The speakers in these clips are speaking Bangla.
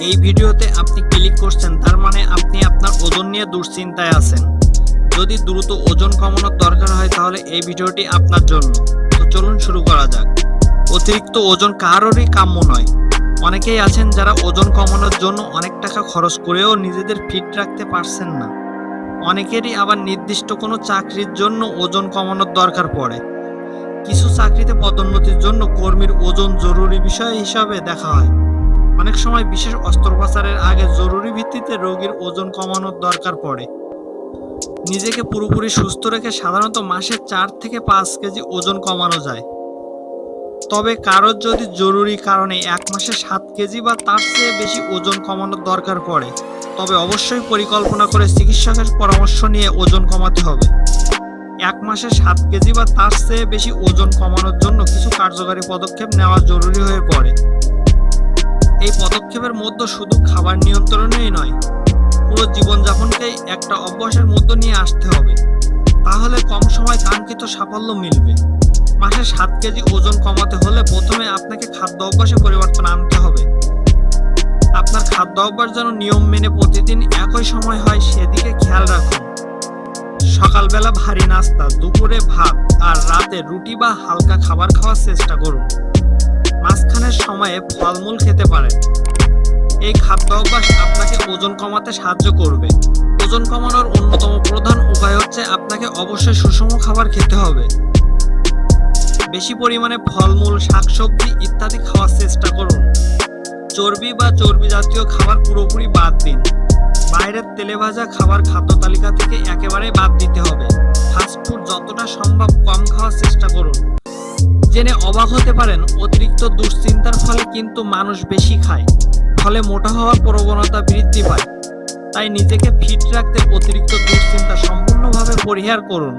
এই ভিডিওতে আপনি ক্লিক করছেন, তার মানে আপনি আপনার ওজন নিয়ে দুশ্চিন্তায় আছেন। যদি দ্রুত ওজন কমানোর দরকার হয়, তাহলে এই ভিডিওটি আপনার জন্য। তো চলুন শুরু করা যাক। অতিরিক্ত ওজন কারোরই কাম্য নয়। অনেকেই আছেন যারা ওজন কমানোর জন্য অনেক টাকা খরচ করেও নিজেদের ফিট রাখতে পারছেন না। অনেকেরই আবার নির্দিষ্ট কোনো চাকরির জন্য ওজন কমানোর দরকার পড়ে। কিছু চাকরিতে পদোন্নতির জন্য কর্মীর ওজন জরুরি বিষয় হিসাবে দেখা হয়। অনেক সময় বিশেষ অস্ত্রোপচারের আগে জরুরি ভিত্তিতে রোগীর ওজন কমানোর দরকার পড়ে। নিজেকে পুরোপুরি সুস্থ রেখে সাধারণত মাসে চার থেকে পাঁচ কেজি ওজন কমানো যায়। তবে কারোর যদি জরুরি কারণে এক মাসে সাত কেজি বা তার চেয়ে বেশি ওজন কমানোর দরকার পড়ে, তবে অবশ্যই পরিকল্পনা করে চিকিৎসকের পরামর্শ নিয়ে ওজন কমাতে হবে। এক মাসে সাত কেজি বা তার চেয়ে বেশি ওজন কমানোর জন্য কিছু কার্যকারী পদক্ষেপ নেওয়া জরুরি হয়ে পড়ে। এই পদক্ষেপের মধ্যে শুধু খাবার নিয়ন্ত্রণেই নয়, পুরো জীবনযাপনকেই একটা অভ্যাসের মধ্যে নিয়ে আসতে হবে। তাহলে কম সময় কাঙ্ক্ষিত সাফল্য মিলবে। মাসে সাত কেজি ওজন কমাতে হলে প্রথমে আপনাকে খাদ্য অভ্যাসে পরিবর্তন আনতে হবে। আপনার খাদ্য অভ্যাস যেন নিয়ম মেনে প্রতিদিন একই সময় হয় সেদিকে খেয়াল রাখুন। সকালবেলা ভারী নাস্তা, দুপুরে ভাত আর রাতে রুটি বা হালকা খাবার খাওয়ার চেষ্টা করুন। মাঝখানের সময়ে ফলমূল খেতে পারেন এই খাদ্য অভ্যাস আপনাকে ওজন কমাতে সাহায্য করবে। ওজন কমানোর অন্যতম প্রধান উপায় হচ্ছে আপনাকে অবশ্যই সুষম খাবার খেতে হবে। বেশি পরিমাণে ফলমূল, শাকসবজি ইত্যাদি খাওয়ার চেষ্টা করুন। চর্বি বা চর্বি জাতীয় খাবার পুরোপুরি বাদ দিন। বাইরের তেলে ভাজা খাবার খাদ্য তালিকা থেকে একেবারে বাদ দিতে হবে। ফাস্টফুড যতটা সম্ভব কম খাওয়ার চেষ্টা করুন। জেনে অবাক হতে পারেন, অতিরিক্ত দুশ্চিন্তার ফলে কিন্তু মানুষ বেশি খায়। ফলে মোটা হওয়ার প্রবণতা বৃদ্ধি পায়। তাই নিজেকে ফিট রাখতে অতিরিক্ত দুশ্চিন্তা সম্পূর্ণভাবে পরিহার করুন।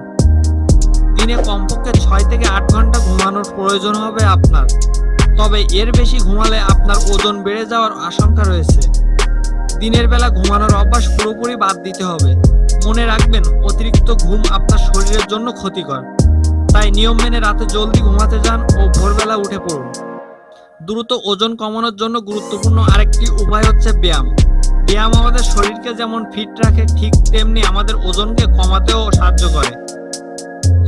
দিনে কমপক্ষে ছয় থেকে আট ঘণ্টা ঘুমানোর প্রয়োজন হবে আপনার। তবে এর বেশি ঘুমালে আপনার ওজন বেড়ে যাওয়ার আশঙ্কা রয়েছে। দিনের বেলা ঘুমানোর অভ্যাস পুরোপুরি বাদ দিতে হবে। মনে রাখবেন, অতিরিক্ত ঘুম আপনার শরীরের জন্য ক্ষতিকর। তাই নিয়ম মেনে রাতে জলদি ঘুমাতে যান ও ভোরবেলা উঠে পড়ুন। দ্রুত ওজন কমানোর জন্য গুরুত্বপূর্ণ আরেকটি উপায় হচ্ছে ব্যায়াম। ব্যায়াম আমাদের শরীরকে যেমন ফিট রাখে, ঠিক তেমনি আমাদের ওজনকে কমাতেও সাহায্য করে।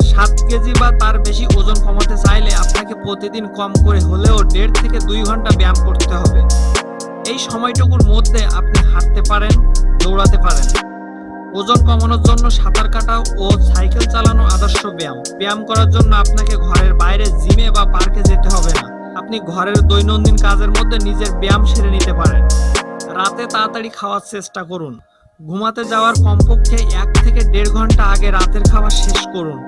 সাত কেজি বা তার বেশি ওজন কমাতে চাইলে আপনাকে প্রতিদিন কম করে হলেও দেড় থেকে দুই ঘণ্টা ব্যায়াম করতে হবে। এই সময়টুকুর মধ্যে আপনি হাঁটতে পারেন, দৌড়াতে পারেন। ওজন কমানোর জন্য সাঁতার কাটা ও সাইকেল চালানো আদর্শ ব্যায়াম। ব্যায়াম করার জন্য আপনাকে ঘরের বাইরে জিমে বা পার্কে যেতে হবে না। আপনি ঘরের দৈনন্দিন কাজের মধ্যে নিজের ব্যায়াম সেরে নিতে পারেন। রাতে তাড়াতাড়ি খাওয়ার চেষ্টা করুন। ঘুমাতে যাওয়ার কমপক্ষে এক থেকে দেড় ঘণ্টা আগে রাতের খাবার শেষ করুন।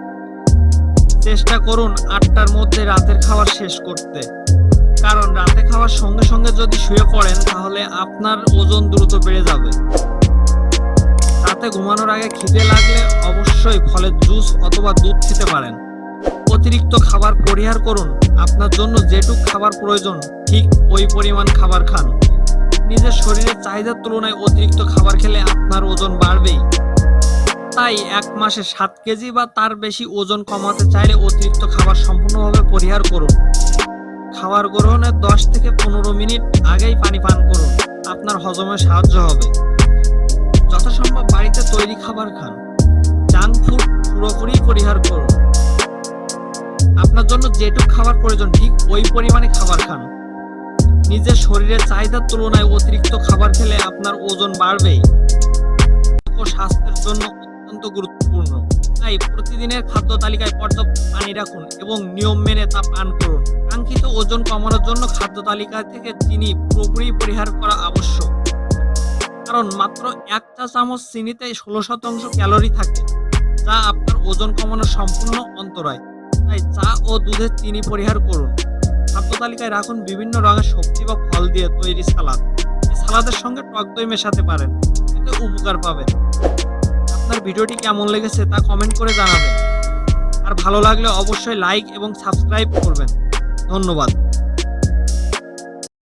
চেষ্টা করুন আটটার মধ্যে রাতের খাবার শেষ করতে। কারণ রাতে খাওয়ার সঙ্গে সঙ্গে যদি শুয়ে পড়েন তাহলে আপনার ওজন দ্রুত বেড়ে যাবে। রাতে ঘুমানোর আগে খিদে লাগলে অবশ্যই ফলের জুস অথবা দুধ খেতে পারেন। অতিরিক্ত খাবার পরিহার করুন। আপনার জন্য যেটুক খাবার প্রয়োজন, ঠিক ওই পরিমাণ খাবার খান। নিজের শরীরের চাহিদার তুলনায় অতিরিক্ত খাবার খেলে আপনার ওজন বাড়বেই। তাই এক মাসে সাত কেজি বা তার বেশি ওজন কমাতে চাইলে অতিরিক্ত খাবার সম্পূর্ণভাবে পরিহার করুন। খাবার গ্রহণের দশ থেকে পনেরো মিনিট আগেই পানি পান করুন। আপনার হজমে সাহায্য হবে। যথাসম্ভব বাড়িতে তৈরি খাবার খান। জাঙ্ক ফুড পুরোপুরি পরিহার করুন। আপনার জন্য যেটুক খাবার প্রয়োজন, ঠিক ওই পরিমাণে খাবার খান। নিজের শরীরের চাহিদার তুলনায় অতিরিক্ত খাবার খেলে আপনার ওজন বাড়বেই। ও স্বাস্থ্যের জন্য অত্যন্ত গুরুত্বপূর্ণ। তাই প্রতিদিনের খাদ্য তালিকায় পর্যাপ্ত পানি রাখুন এবং নিয়ম মেনে তা পান করুন। কাঙ্ক্ষিত ওজন কমানোর জন্য খাদ্য তালিকা থেকে চিনি পুরোপুরি পরিহার করা আবশ্যক। কারণ মাত্র এক চা চামচ চিনিতে ষোলো শতাংশ ক্যালোরি থাকে, যা আপনার ওজন কমানোর সম্পূর্ণ অন্তরায়। তাই চা ও দুধের চিনি পরিহার করুন। খাদ্য তালিকায় রাখুন বিভিন্ন রঙের সবজি বা ফল দিয়ে তৈরি সালাদ। সালাদের সঙ্গে টক দই মেশাতে পারেন, এতে উপকার পাবেন। আপনার ভিডিওটি কেমন লেগেছে তা কমেন্ট করে জানাবেন। আর ভালো লাগলে অবশ্যই লাইক এবং সাবস্ক্রাইব করবেন। ধন্যবাদ।